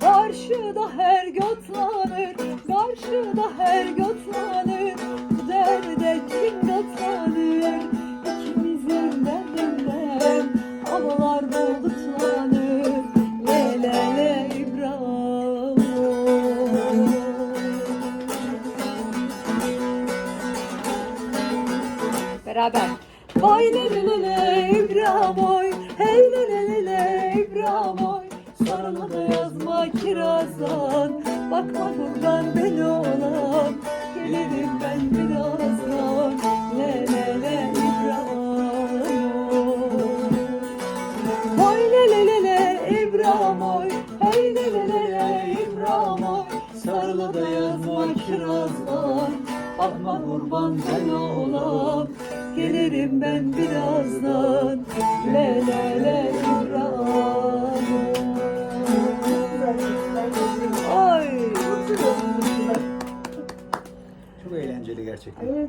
Karşıda her götlanır, karşıda her götlanır. Bu kim götlanır, ikimizin derdinden Havalar bulutlanır, le İbrahim. Beraber. Vay le le İbrahim oy. Sarılı yazma kirazdan. Bakma buradan beni olan. Gelirim ben birazdan. Le le le İbrahim oy. Le le le le İbrahim oy Hey le le le le İbrahim oy Sarılı da yazma kirazdan Bakma kurban ben olam Gelirim ben birazdan le Çok eğlenceli gerçekten.